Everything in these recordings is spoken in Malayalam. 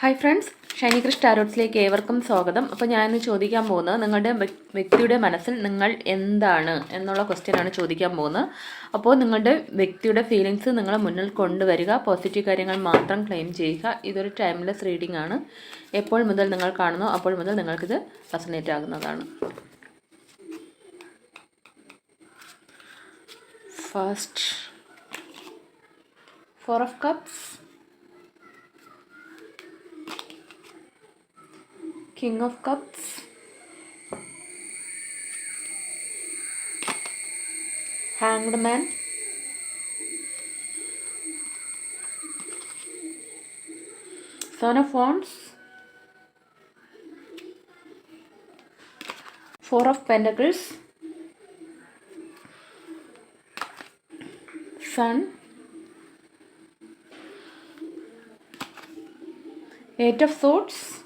ഹായ് ഫ്രണ്ട്സ് ഷൈനി ക്രിഷ് ടാരോട്സിലേക്ക് ഏവർക്കും സ്വാഗതം. അപ്പോൾ ഞാനിന്ന് ചോദിക്കാൻ പോകുന്നത് നിങ്ങളുടെ വ്യക്തിയുടെ മനസ്സിൽ നിങ്ങൾ എന്താണ് എന്നുള്ള ക്വസ്റ്റ്യനാണ് ചോദിക്കാൻ പോകുന്നത്. അപ്പോൾ നിങ്ങളുടെ വ്യക്തിയുടെ ഫീലിങ്സ് നിങ്ങളെ മുന്നിൽ കൊണ്ടുവരിക പോസിറ്റീവ് കാര്യങ്ങൾ മാത്രം ക്ലെയിം ചെയ്യുക ഇതൊരു ടൈംലെസ് റീഡിംഗ് ആണ്. എപ്പോൾ മുതൽ നിങ്ങൾ കാണുന്നു അപ്പോൾ മുതൽ നിങ്ങൾക്കിത് fascinate ആകുന്നതാണ്. First four of cups King of Cups. Hanged Man. Son of Wands. Four of Pentacles. Sun. Eight of Swords.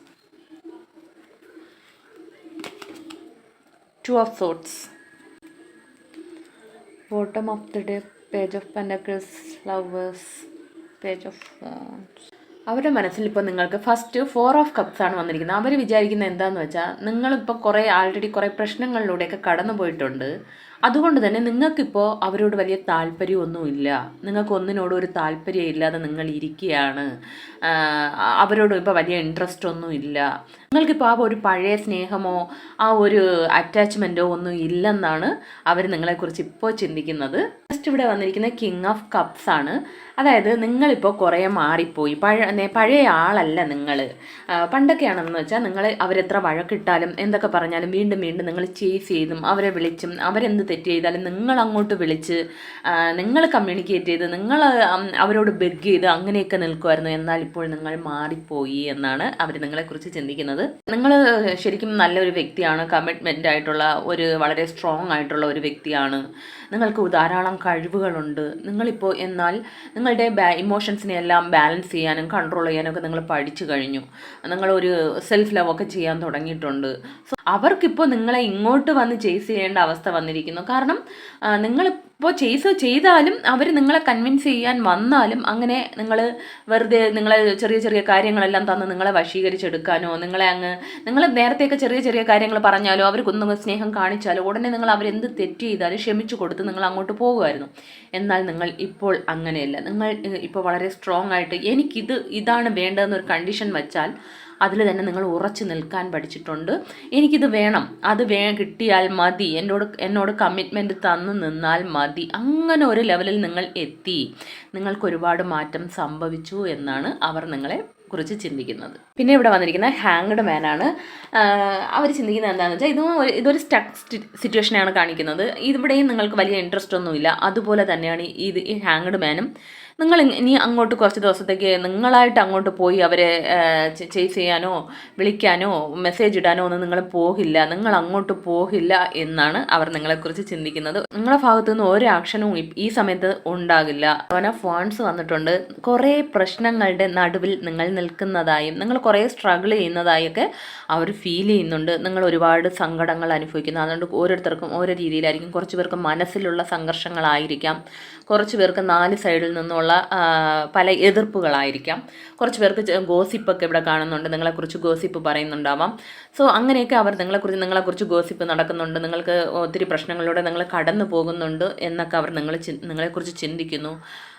Two of Swords. Bottom of the deck, Page of Pentacles, Lovers, Page of Wands. അവരുടെ മനസ്സിൽ ഇപ്പോൾ നിങ്ങൾക്ക് ഫസ്റ്റ് ഫോർ ഓഫ് കപ്സ് ആണ് വന്നിരിക്കുന്നത്. അവർ വിചാരിക്കുന്നത് എന്താന്ന് വെച്ചാൽ നിങ്ങളിപ്പോൾ കുറേ ആൾറെഡി കുറേ പ്രശ്നങ്ങളിലൂടെയൊക്കെ കടന്നു പോയിട്ടുണ്ട്. അതുകൊണ്ട് തന്നെ നിങ്ങൾക്കിപ്പോൾ അവരോട് വലിയ താല്പര്യമൊന്നുമില്ല. നിങ്ങൾക്ക് ഒന്നിനോടും ഒരു താല്പര്യം ഇല്ലാതെ നിങ്ങൾ ഇരിക്കുകയാണ്. അവരോട് ഇപ്പോൾ വലിയ ഇൻട്രസ്റ്റ് ഒന്നുമില്ല. നിങ്ങൾക്കിപ്പോൾ ആ ഒരു പഴയ സ്നേഹമോ ആ ഒരു അറ്റാച്ച്മെന്റോ ഒന്നും ഇല്ലെന്നാണ് അവർ നിങ്ങളെക്കുറിച്ച് ഇപ്പോൾ ചിന്തിക്കുന്നത്. ഫസ്റ്റ് ഇവിടെ വന്നിരിക്കുന്ന കിങ് ഓഫ് കപ്സ് ആണ്. അതായത് നിങ്ങളിപ്പോൾ കുറേ മാറിപ്പോയി. പഴ പഴയ ആളല്ല നിങ്ങൾ പണ്ടൊക്കെയാണെന്ന് വെച്ചാൽ നിങ്ങൾ അവരെത്ര വഴക്കിട്ടാലും എന്തൊക്കെ പറഞ്ഞാലും വീണ്ടും വീണ്ടും നിങ്ങൾ ചേസ് ചെയ്തും അവരെ വിളിച്ചും അവരെന്ത് തെറ്റ് ചെയ്താലും നിങ്ങൾ അങ്ങോട്ട് വിളിച്ച് നിങ്ങൾ കമ്മ്യൂണിക്കേറ്റ് ചെയ്ത് നിങ്ങൾ അവരോട് ബെഗ് ചെയ്ത് അങ്ങനെയൊക്കെ നിൽക്കുമായിരുന്നു എന്നാൽ ഇപ്പോൾ നിങ്ങൾ മാറിപ്പോയി എന്നാണ് അവർ നിങ്ങളെക്കുറിച്ച് ചിന്തിക്കുന്നത്. നിങ്ങൾ ശരിക്കും നല്ലൊരു വ്യക്തിയാണ്. കമ്മിറ്റ്മെന്റ് ആയിട്ടുള്ള ഒരു വളരെ സ്ട്രോങ് ആയിട്ടുള്ള ഒരു വ്യക്തിയാണ്. നിങ്ങൾക്ക് ധാരാളം കഴിവുകളുണ്ട്. നിങ്ങളിപ്പോൾ എന്നാൽ നിങ്ങളുടെ ഇമോഷൻസിനെ എല്ലാം ബാലൻസ് ചെയ്യാനും കൺട്രോൾ ചെയ്യാനും ഒക്കെ നിങ്ങൾ പഠിച്ചു കഴിഞ്ഞു. നിങ്ങളൊരു സെൽഫ് ലവ് ഒക്കെ ചെയ്യാൻ തുടങ്ങിയിട്ടുണ്ട്. സോ അവർക്കിപ്പോൾ നിങ്ങളെ ഇങ്ങോട്ട് വന്ന് ചേസ് ചെയ്യേണ്ട അവസ്ഥ വന്നിരിക്കുന്നു. കാരണം നിങ്ങളിപ്പോൾ ചേസ് ചെയ്താലും അവർ നിങ്ങളെ കൺവിൻസ് ചെയ്യാൻ വന്നാലും അങ്ങനെ നിങ്ങൾ വെറുതെ നിങ്ങളെ ചെറിയ ചെറിയ കാര്യങ്ങളെല്ലാം തന്ന് നിങ്ങളെ വശീകരിച്ചെടുക്കാനോ നിങ്ങളെ അങ്ങ് നിങ്ങൾ നേരത്തെയൊക്കെ ചെറിയ ചെറിയ കാര്യങ്ങൾ പറഞ്ഞാലോ അവർക്കൊന്നും സ്നേഹം കാണിച്ചാലോ ഉടനെ നിങ്ങൾ അവരെന്ത് തെറ്റ് ചെയ്താലും ക്ഷമിച്ചു കൊടുത്ത് നിങ്ങൾ അങ്ങോട്ട് പോകുമായിരുന്നു. എന്നാൽ നിങ്ങൾ ഇപ്പോൾ അങ്ങനെയല്ല. നിങ്ങൾ ഇപ്പോൾ വളരെ സ്ട്രോങ് ആയിട്ട് എനിക്കിത് ഇതാണ് വേണ്ടതെന്നൊരു കണ്ടീഷൻ വെച്ചാൽ അതിൽ തന്നെ നിങ്ങൾ ഉറച്ചു നിൽക്കാൻ പഠിച്ചിട്ടുണ്ട്. എനിക്കിത് വേണം. അത് വേ കിട്ടിയാൽ മതി. എന്നോട് എന്നോട് കമ്മിറ്റ്മെന്റ് തന്നു നിന്നാൽ മതി. അങ്ങനെ ഒരു ലെവലിൽ നിങ്ങൾ എത്തി. നിങ്ങൾക്ക് ഒരുപാട് മാറ്റം സംഭവിച്ചു എന്നാണ് അവർ നിങ്ങളെ കുറിച്ച് ചിന്തിക്കുന്നത്. പിന്നെ ഇവിടെ വന്നിരിക്കുന്ന ഹാങ്ഡ് ആണ്. അവർ ചിന്തിക്കുന്നത് എന്താണെന്ന് വെച്ചാൽ ഇതും ഒരു- ഇതൊരു സ്റ്റക്ക് സിറ്റുവേഷനാണ് കാണിക്കുന്നത്. ഇവിടെയും നിങ്ങൾക്ക് വലിയ ഇൻട്രസ്റ്റ് ഒന്നുമില്ല. അതുപോലെ തന്നെയാണ് ഇത് ഈ ഹാങ്ഡ് മാനും നിങ്ങൾ ഇനി അങ്ങോട്ട് കുറച്ച് ദിവസത്തേക്ക് നിങ്ങളായിട്ട് അങ്ങോട്ട് പോയി അവരെ ചേസ് ചെയ്യാനോ വിളിക്കാനോ മെസ്സേജ് ഇടാനോ ഒന്നും നിങ്ങൾ പോകില്ല. നിങ്ങൾ അങ്ങോട്ട് പോകില്ല എന്നാണ് അവർ നിങ്ങളെക്കുറിച്ച് ചിന്തിക്കുന്നത്. നിങ്ങളുടെ ഭാഗത്തു നിന്ന് ഒരു ആക്ഷനും ഈ സമയത്ത് ഉണ്ടാകില്ല. അവന ഫോൺസ് വന്നിട്ടുണ്ട്. കുറേ പ്രശ്നങ്ങളുടെ നടുവിൽ നിങ്ങൾ നിൽക്കുന്നതായും നിങ്ങൾ കുറേ സ്ട്രഗിൾ ചെയ്യുന്നതായൊക്കെ അവർ ഫീൽ ചെയ്യുന്നുണ്ട്. നിങ്ങൾ ഒരുപാട് സങ്കടങ്ങൾ അനുഭവിക്കുന്നു. അതുകൊണ്ട് ഓരോരുത്തർക്കും ഓരോ രീതിയിലായിരിക്കും കുറച്ച് പേർക്ക് മനസ്സിലുള്ള സംഘർഷങ്ങളായിരിക്കാം. കുറച്ച് പേർക്ക് നാല് സൈഡിൽ നിന്നുള്ള പല എതിർപ്പുകളായിരിക്കാം. കുറച്ച് പേർക്ക് ഗോസിപ്പൊക്കെ ഇവിടെ കാണുന്നുണ്ട്. നിങ്ങളെക്കുറിച്ച് ഗോസിപ്പ് പറയുന്നുണ്ടാവാം. സോ അങ്ങനെയൊക്കെ അവർ നിങ്ങളെക്കുറിച്ച് നിങ്ങളെക്കുറിച്ച് ഗോസിപ്പ് നടക്കുന്നുണ്ട്. നിങ്ങൾക്ക് ഒത്തിരി പ്രശ്നങ്ങളിലൂടെ നിങ്ങൾ കടന്നു പോകുന്നുണ്ട് എന്നൊക്കെ അവർ നിങ്ങൾ നിങ്ങളെക്കുറിച്ച് ചിന്തിക്കുന്നു.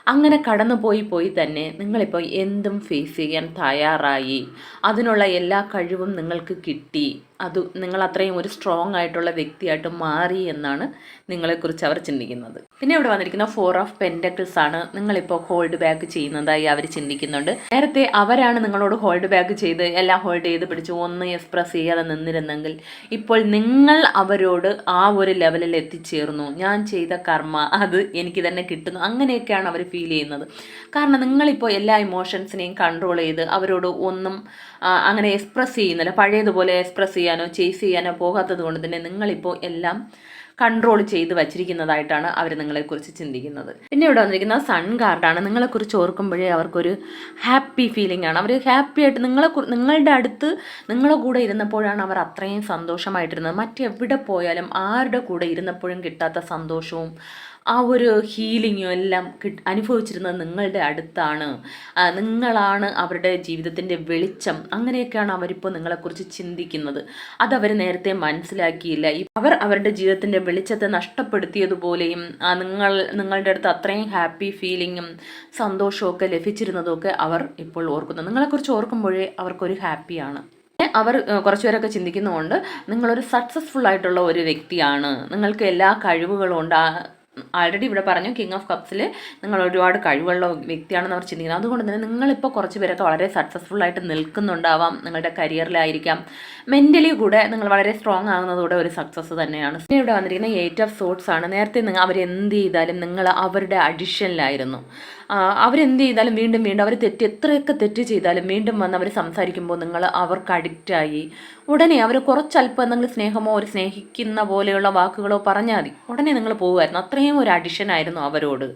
അങ്ങനെ കടന്നു പോയി പോയി തന്നെ നിങ്ങളിപ്പോൾ എന്തും ഫേസ് ചെയ്യാൻ തയ്യാറായി. അതിനുള്ള എല്ലാ കഴിവും നിങ്ങൾക്ക് കിട്ടി. അത് നിങ്ങൾ അത്രയും ഒരു സ്ട്രോങ് ആയിട്ടുള്ള വ്യക്തിയായിട്ട് മാറി എന്നാണ് നിങ്ങളെക്കുറിച്ച് അവർ ചിന്തിക്കുന്നത്. പിന്നെ ഇവിടെ വന്നിരിക്കുന്ന ഫോർ ഓഫ് പെൻഡക്കിൾസ് ആണ് നിങ്ങളിപ്പോൾ ഹോൾഡ് ബാക്ക് ചെയ്യുന്നതായി അവർ ചിന്തിക്കുന്നുണ്ട്. നേരത്തെ അവരാണ് നിങ്ങളോട് ഹോൾഡ് ബാക്ക് ചെയ്ത് എല്ലാം ഹോൾഡ് ചെയ്ത് പിടിച്ച് ഒന്ന് എക്സ്പ്രസ് ചെയ്യാതെ നിന്നിരുന്നെങ്കിൽ ഇപ്പോൾ നിങ്ങൾ അവരോട് ആ ഒരു ലെവലിൽ എത്തിച്ചേർന്നു. ഞാൻ ചെയ്ത കർമ്മ അത് എനിക്ക് തന്നെ കിട്ടുന്നു. അങ്ങനെയൊക്കെയാണ് അവർ ഫീൽ ചെയ്യുന്നത്. കാരണം നിങ്ങളിപ്പോൾ എല്ലാ ഇമോഷൻസിനെയും കൺട്രോൾ ചെയ്ത് അവരോട് ഒന്നും അങ്ങനെ എക്സ്പ്രസ് ചെയ്യുന്നില്ല. പഴയതുപോലെ എക്സ്പ്രസ് ചെയ്യാനോ ചേസ് ചെയ്യാനോ പോകാത്തത് കൊണ്ട് തന്നെ നിങ്ങളിപ്പോൾ എല്ലാം കൺട്രോൾ ചെയ്ത് വച്ചിരിക്കുന്നതായിട്ടാണ് അവർ നിങ്ങളെക്കുറിച്ച് ചിന്തിക്കുന്നത്. പിന്നെ ഇവിടെ വന്നിരിക്കുന്ന സൺ കാർഡാണ് നിങ്ങളെക്കുറിച്ച് ഓർക്കുമ്പോഴേ അവർക്കൊരു ഹാപ്പി ഫീലിംഗ് ആണ്. അവർ ഹാപ്പി ആയിട്ട് നിങ്ങളെ നിങ്ങളുടെ അടുത്ത് നിങ്ങളെ കൂടെ ഇരുന്നപ്പോഴാണ് അവർ അത്രയും സന്തോഷമായിട്ടിരുന്നത്. മറ്റെവിടെ പോയാലും ആരുടെ കൂടെ ഇരുന്നപ്പോഴും കിട്ടാത്ത സന്തോഷവും ആ ഒരു ഹീലിങ്ങും എല്ലാം കിട്ട് അനുഭവിച്ചിരുന്നത് നിങ്ങളുടെ അടുത്താണ്. നിങ്ങളാണ് അവരുടെ ജീവിതത്തിന്റെ വെളിച്ചം. അങ്ങനെയൊക്കെയാണ് അവരിപ്പോൾ നിങ്ങളെക്കുറിച്ച് ചിന്തിക്കുന്നത്. അതവർ നേരത്തെ മനസ്സിലാക്കിയില്ല. അവർ അവരുടെ ജീവിതത്തിന്റെ വെളിച്ചത്തെ നഷ്ടപ്പെടുത്തിയതുപോലെയും നിങ്ങൾ നിങ്ങളുടെ അടുത്ത് അത്രയും ഹാപ്പി ഫീലിങ്ങും സന്തോഷമൊക്കെ ലഭിച്ചിരുന്നതൊക്കെ അവർ ഇപ്പോൾ ഓർക്കുന്നു. നിങ്ങളെക്കുറിച്ച് ഓർക്കുമ്പോഴേ അവർക്കൊരു ഹാപ്പിയാണ് അവർ കുറച്ചുപേരൊക്കെ ചിന്തിക്കുന്നതുകൊണ്ട് നിങ്ങളൊരു സക്സസ്ഫുൾ ആയിട്ടുള്ള ഒരു വ്യക്തിയാണ്. നിങ്ങൾക്ക് എല്ലാ കഴിവുകളും ഉണ്ട്. ആൾറെഡി ഇവിടെ പറഞ്ഞു കിങ് ഓഫ് കപ്സിൽ നിങ്ങൾ ഒരുപാട് കഴിവുള്ള വ്യക്തിയാണെന്ന് അവർ ചിന്തിക്കുന്നത് അതുകൊണ്ട് തന്നെ നിങ്ങളിപ്പോൾ കുറച്ച് പേരൊക്കെ വളരെ സക്സസ്ഫുൾ ആയിട്ട് നിൽക്കുന്നുണ്ടാവാം നിങ്ങളുടെ കരിയറിലായിരിക്കാം മെന്റലി കൂടെ നിങ്ങൾ വളരെ സ്ട്രോങ് ആകുന്നതോടെ ഒരു സക്സസ് തന്നെയാണ്. പിന്നെ ഇവിടെ വന്നിരിക്കുന്ന എയ്റ്റ് ഓഫ് സോട്ട്സ് ആണ്. നേരത്തെ നിങ്ങൾ അവരെന്ത് ചെയ്താലും നിങ്ങൾ അവരുടെ അഡിഷനിലായിരുന്നു അവരെന്ത് ചെയ്താലും വീണ്ടും വീണ്ടും അവർ തെറ്റ് എത്രയൊക്കെ തെറ്റ് ചെയ്താലും വീണ്ടും വന്ന് അവർ സംസാരിക്കുമ്പോൾ നിങ്ങൾ അവർക്ക് അഡിക്റ്റായി ഉടനെ അവർ കുറച്ചല്പം നിങ്ങൾ സ്നേഹമോ ഒരു സ്നേഹിക്കുന്ന പോലെയുള്ള വാക്കുകളോ പറഞ്ഞാൽ മതി. ഉടനെ നിങ്ങൾ പോകുമായിരുന്നു. അത്രയും ഒരു അഡിഷൻ ആയിരുന്നു അവരോട്.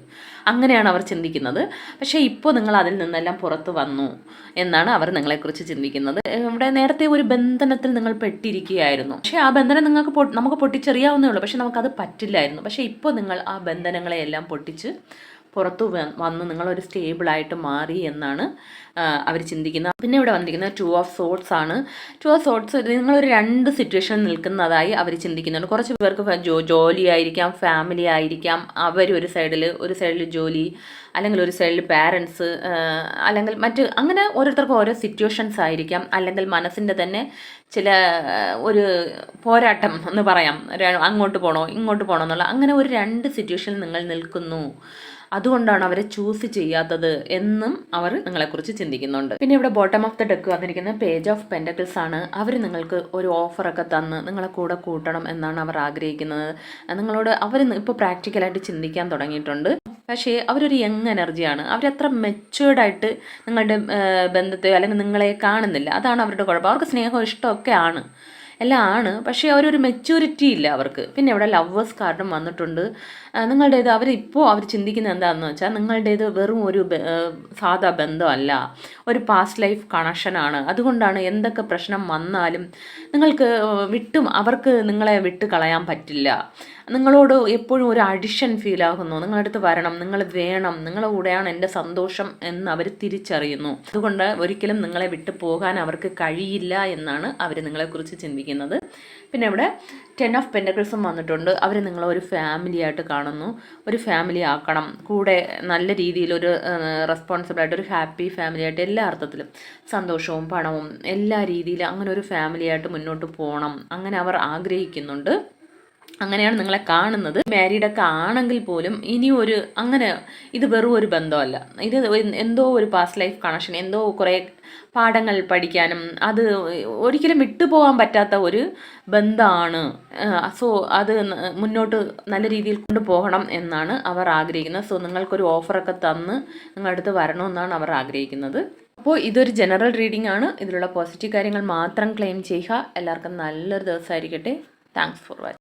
അങ്ങനെയാണ് അവർ ചിന്തിക്കുന്നത്. പക്ഷേ ഇപ്പോൾ നിങ്ങൾ അതിൽ നിന്നെല്ലാം പുറത്ത് വന്നു എന്നാണ് അവർ നിങ്ങളെക്കുറിച്ച് ചിന്തിക്കുന്നത്. ഇവിടെ നേരത്തെ ഒരു ബന്ധനത്തിൽ നിങ്ങൾ പെട്ടിരിക്കുകയായിരുന്നു. പക്ഷേ ആ ബന്ധനം നിങ്ങൾക്ക് നമുക്ക് പൊട്ടിച്ചെറിയാവുന്നേ ഉള്ളൂ. പക്ഷേ നമുക്കത് പറ്റില്ലായിരുന്നു. പക്ഷേ ഇപ്പോൾ നിങ്ങൾ ആ ബന്ധനങ്ങളെയെല്ലാം പൊട്ടിച്ച് പുറത്തു വന്ന് നിങ്ങളൊരു സ്റ്റേബിളായിട്ട് മാറി എന്നാണ് അവർ ചിന്തിക്കുന്നത്. പിന്നെ ഇവിടെ വന്നിരിക്കുന്നത് ടു ഓഫ് സോട്ട്സ് ആണ്. ടു ഓഫ് സോട്ട്സ് നിങ്ങളൊരു രണ്ട് സിറ്റുവേഷൻ നിൽക്കുന്നതായി അവർ ചിന്തിക്കുന്നുണ്ട്. കുറച്ച് പേർക്ക് ജോ ജോലി ആയിരിക്കാം ഫാമിലി ആയിരിക്കാം അവർ ഒരു സൈഡിൽ ഒരു സൈഡിൽ ജോലി അല്ലെങ്കിൽ ഒരു സൈഡിൽ പാരൻസ് അല്ലെങ്കിൽ മറ്റ് അങ്ങനെ ഓരോരുത്തർക്കും ഓരോ സിറ്റുവേഷൻസ് ആയിരിക്കാം. അല്ലെങ്കിൽ മനസ്സിന്റെ തന്നെ ചില ഒരു പോരാട്ടം എന്ന് പറയാം. അങ്ങോട്ട് പോകണോ ഇങ്ങോട്ട് പോകണോ എന്നുള്ള അങ്ങനെ ഒരു രണ്ട് സിറ്റുവേഷൻ നിങ്ങൾ നിൽക്കുന്നു. അതുകൊണ്ടാണ് അവരെ ചൂസ് ചെയ്യാത്തത് എന്നും അവർ നിങ്ങളെക്കുറിച്ച് ചിന്തിക്കുന്നുണ്ട്. പിന്നെ ഇവിടെ ബോട്ടം ഓഫ് ദ ഡെക്ക് വന്നിരിക്കുന്ന പേജ് ഓഫ് പെൻഡക്കിൾസ് ആണ്. അവർ നിങ്ങൾക്ക് ഒരു ഓഫറൊക്കെ തന്ന് നിങ്ങളെ കൂടെ കൂട്ടണം എന്നാണ് അവർ ആഗ്രഹിക്കുന്നത്. നിങ്ങളോട് അവർ ഇപ്പോൾ പ്രാക്ടിക്കലായിട്ട് ചിന്തിക്കാൻ തുടങ്ങിയിട്ടുണ്ട്. പക്ഷേ അവരൊരു യങ് എനർജിയാണ് അവരത്ര മെച്ചുവേർഡായിട്ട് നിങ്ങളുടെ ബന്ധത്തെയോ ബന്ധത്തെ അല്ലെങ്കിൽ നിങ്ങളെ കാണുന്നില്ല. അതാണ് അവരുടെ കുഴപ്പം. അവർക്ക് സ്നേഹവും ഇഷ്ടമൊക്കെ ആണ്. എല്ലാം ആണ്. പക്ഷേ അവരൊരു മെച്യൂരിറ്റി ഇല്ല അവർക്ക്. പിന്നെ ഇവിടെ ലവേഴ്സ് കാർഡും വന്നിട്ടുണ്ട്. നിങ്ങളുടേത് അവരിപ്പോൾ അവർ ചിന്തിക്കുന്നത് എന്താണെന്ന് വെച്ചാൽ നിങ്ങളുടേത് വെറും ഒരു സാധാ ബന്ധമല്ല. ഒരു പാസ്റ്റ് ലൈഫ് കണക്ഷനാണ് അതുകൊണ്ടാണ് എന്തൊക്കെ പ്രശ്നം വന്നാലും നിങ്ങൾക്ക് വിട്ടും അവർക്ക് നിങ്ങളെ വിട്ട് കളയാൻ പറ്റില്ല. നിങ്ങളോട് എപ്പോഴും ഒരു അഡിഷൻ ഫീൽ ആകുന്നു. നിങ്ങളുടെ അടുത്ത് വരണം നിങ്ങൾ വേണം നിങ്ങളുടെ കൂടെയാണ് എന്റെ സന്തോഷം എന്ന് അവർ തിരിച്ചറിയുന്നു. അതുകൊണ്ട് ഒരിക്കലും നിങ്ങളെ വിട്ടു പോകാൻ അവർക്ക് കഴിയില്ല എന്നാണ് അവർ നിങ്ങളെക്കുറിച്ച് ചിന്തിക്കുന്നത്. പിന്നെ ഇവിടെ ടെൻ ഓഫ് പെൻഡക്കിൾസും വന്നിട്ടുണ്ട്. അവർ നിങ്ങളെ ഒരു ഫാമിലി ആയിട്ട് കാണുന്നു. ഒരു ഫാമിലി ആക്കണം. കൂടെ നല്ല രീതിയിൽ ഒരു റെസ്പോൺസിബിളായിട്ട് ഒരു ഹാപ്പി ഫാമിലി ആയിട്ട് എല്ലാ അർത്ഥത്തിലും സന്തോഷവും പണവും എല്ലാ രീതിയിലും അങ്ങനെ ഒരു ഫാമിലിയായിട്ട് മുന്നോട്ട് പോകണം അങ്ങനെ അവർ ആഗ്രഹിക്കുന്നുണ്ട്. അങ്ങനെയാണ് നിങ്ങളെ കാണുന്നത്. മാരീഡൊക്കെ ആണെങ്കിൽ പോലും ഇനി ഒരു അങ്ങനെ ഇത് വെറും ഒരു ബന്ധമല്ല. ഇത് എന്തോ ഒരു പാസ്റ്റ് ലൈഫ് കണക്ഷൻ എന്തോ കുറേ പാഠങ്ങൾ പഠിക്കാനും അത് ഒരിക്കലും വിട്ടുപോകാൻ പറ്റാത്ത ഒരു ബന്ധമാണ് സോ അത് മുന്നോട്ട് നല്ല രീതിയിൽ കൊണ്ടുപോകണം എന്നാണ് അവർ ആഗ്രഹിക്കുന്നത്. സോ നിങ്ങൾക്കൊരു ഓഫറൊക്കെ തന്ന് നിങ്ങളുടെ അടുത്ത് വരണമെന്നാണ് അവർ ആഗ്രഹിക്കുന്നത്. അപ്പോൾ ഇതൊരു ജനറൽ റീഡിംഗ് ആണ്. ഇതിലുള്ള പോസിറ്റീവ് കാര്യങ്ങൾ മാത്രം ക്ലെയിം ചെയ്യുക. എല്ലാവർക്കും നല്ലൊരു ദിവസമായിരിക്കട്ടെ. Thanks for watching